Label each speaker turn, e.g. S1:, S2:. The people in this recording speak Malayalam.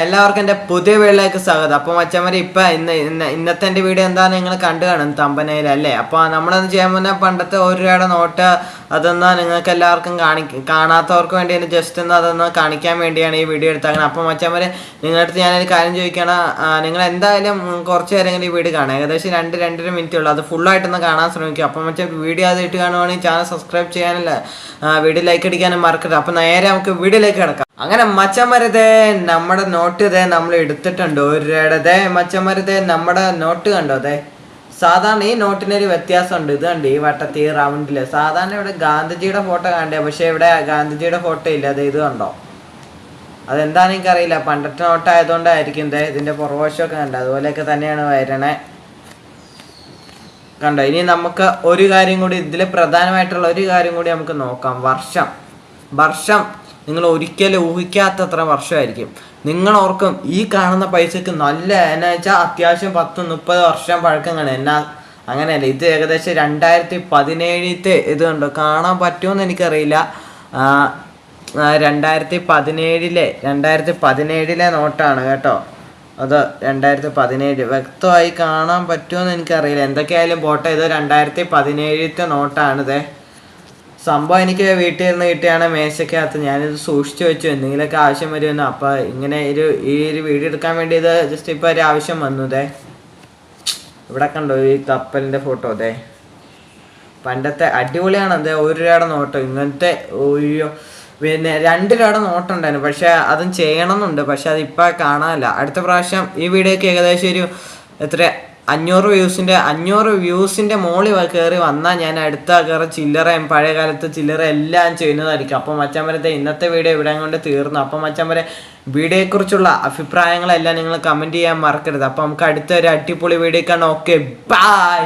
S1: എല്ലാവർക്കും എന്റെ പുതിയ വീട്ടിലേക്ക് സ്വാഗതം. അപ്പോൾ മച്ചന്മാരെ ഇപ്പം ഇന്ന് ഇന്ന് ഇന്നത്തെ എന്റെ വീഡിയോ എന്താണ് നിങ്ങൾ കണ്ടു കാണും തമ്പനയിൽ അല്ലേ? അപ്പോൾ നമ്മളൊന്ന് ചെയ്യാൻ പോകുന്ന പണ്ടത്തെ ഒരു രൂപയുടെ നോട്ട് അതൊന്ന് നിങ്ങൾക്ക് എല്ലാവർക്കും കാണി കാണാത്തവർക്ക് വേണ്ടി എന്റെ ജസ്റ്റ് ഒന്ന് അതൊന്ന് കാണിക്കാൻ വേണ്ടിയാണ് ഈ വീഡിയോ എടുത്താൽ അപ്പോൾ മച്ചന്മാരെ നിങ്ങളുടെ അടുത്ത് ഞാനൊരു കാര്യം ചോദിക്കണം. നിങ്ങൾ എന്തായാലും കുറച്ച് നേരമെങ്കിലും ഈ വീഡിയോ കാണാം ഏകദേശം രണ്ട് രണ്ടര മിനിറ്റ് ഉള്ളൂ. അത് ഫുള്ളായിട്ടൊന്ന് കാണാൻ ശ്രമിക്കും അപ്പോൾ മച്ചാൻ വീഡിയോ ആദ്യമായിട്ട് കാണുവാണെങ്കിൽ ചാനൽ സബ്സ്ക്രൈബ് ചെയ്യാനല്ല വീഡിയോ ലൈക്ക് അടിക്കാനും മറക്കരുത്. അപ്പോൾ നേരെ നമുക്ക് വീഡിയോയിലേക്ക് കിടക്കാം. അങ്ങനെ മച്ചമരുതേ നമ്മുടെ നോട്ട് ഇതേ നമ്മൾ എടുത്തിട്ടുണ്ട്. ഒരിടതേ മച്ചമരുതേ നമ്മുടെ നോട്ട് കണ്ടോ അതെ? സാധാരണ ഈ നോട്ടിനൊരു വ്യത്യാസമുണ്ട്. ഇത് കണ്ട് ഈ വട്ടത്തി റൗണ്ടിൽ സാധാരണ ഇവിടെ ഗാന്ധിജിയുടെ ഫോട്ടോ കണ്ടേ പക്ഷെ ഇവിടെ ഗാന്ധിജിയുടെ ഫോട്ടോ ഇല്ല. അത് ഇത് കണ്ടോ? അതെന്താണെന്ന് അറിയില്ല പണ്ടത്തെ നോട്ടായതുകൊണ്ടായിരിക്കും ഇതേ ഇതിന്റെ പുറവശമൊക്കെ കണ്ടത് അതുപോലെയൊക്കെ തന്നെയാണ് വരണേ. കണ്ടോ? ഇനി നമുക്ക് ഒരു കാര്യം കൂടി ഇതിൽ പ്രധാനമായിട്ടുള്ള ഒരു കാര്യം കൂടി നമുക്ക് നോക്കാം. വർഷം. വർഷം നിങ്ങൾ ഒരിക്കലും ഊഹിക്കാത്തത്ര വർഷമായിരിക്കും. നിങ്ങൾ ഓർക്കും ഈ കാണുന്ന പൈസക്ക് നല്ല എന്നാ വെച്ചാൽ അത്യാവശ്യം പത്ത് മുപ്പത് വർഷം പഴക്കം എന്നാ അങ്ങനെയല്ല ഇത് ഏകദേശം രണ്ടായിരത്തി പതിനേഴിത്തെ ഇത് കണ്ടോ? കാണാൻ പറ്റുമെന്ന് എനിക്കറിയില്ല. രണ്ടായിരത്തി പതിനേഴിലെ രണ്ടായിരത്തി പതിനേഴിലെ നോട്ടാണ് കേട്ടോ. അത് രണ്ടായിരത്തി പതിനേഴ് വ്യക്തമായി കാണാൻ പറ്റുമെന്ന് എനിക്കറിയില്ല. എന്തൊക്കെയായാലും പോട്ടെ ഇത് രണ്ടായിരത്തി പതിനേഴിലത്തെ നോട്ടാണിത്. സംഭവം എനിക്ക് വീട്ടിൽ നിന്ന് കിട്ടിയാണ് മേശക്കകത്ത്. ഞാനിത് സൂക്ഷിച്ചു വെച്ചു. എന്തെങ്കിലുമൊക്കെ ആവശ്യം വരുമെന്ന്. അപ്പോൾ ഇങ്ങനെ ഒരു ഈ ഒരു വീഡിയോ എടുക്കാൻ വേണ്ടി ഇത് ജസ്റ്റ് ഇപ്പോൾ ഒരു ആവശ്യം വന്നു ഇതേ ഇവിടെ കണ്ടോ ഈ കപ്പലിന്റെ ഫോട്ടോ അതെ പണ്ടത്തെ അടിപൊളിയാണ് അതെ ഒരു രൂപയുടെ നോട്ട്. ഇങ്ങനത്തെ ഒയ്യോ പിന്നെ രണ്ട് രൂപയുടെ നോട്ടുണ്ടായിരുന്നു പക്ഷെ അതും ചെയ്യണമെന്നുണ്ട്. പക്ഷെ അതിപ്പോൾ കാണാനില്ല. അടുത്ത പ്രാവശ്യം ഈ വീഡിയോക്ക് ഏകദേശം ഒരു എത്ര അഞ്ഞൂറ് വ്യൂസിന്റെ അഞ്ഞൂറ് വ്യൂസിന്റെ മോളിൽ കയറി വന്നാൽ ഞാൻ അടുത്ത കയറി ചില്ലറയും പഴയ കാലത്ത് ചില്ലറ എല്ലാം ചെയ്യുന്നതായിരിക്കും. അപ്പം മച്ചാമ്പരത്തെ ഇന്നത്തെ വീഡിയോ ഇവിടെ കൊണ്ട് തീർന്നു. അപ്പം മച്ചാമ്പരെ വീഡിയോയെക്കുറിച്ചുള്ള അഭിപ്രായങ്ങളെല്ലാം നിങ്ങൾ കമന്റ് ചെയ്യാൻ മറക്കരുത്. അപ്പം നമുക്ക് അടുത്ത ഒരു അടിപൊളി വീഡിയോ കാണാം. Okay bye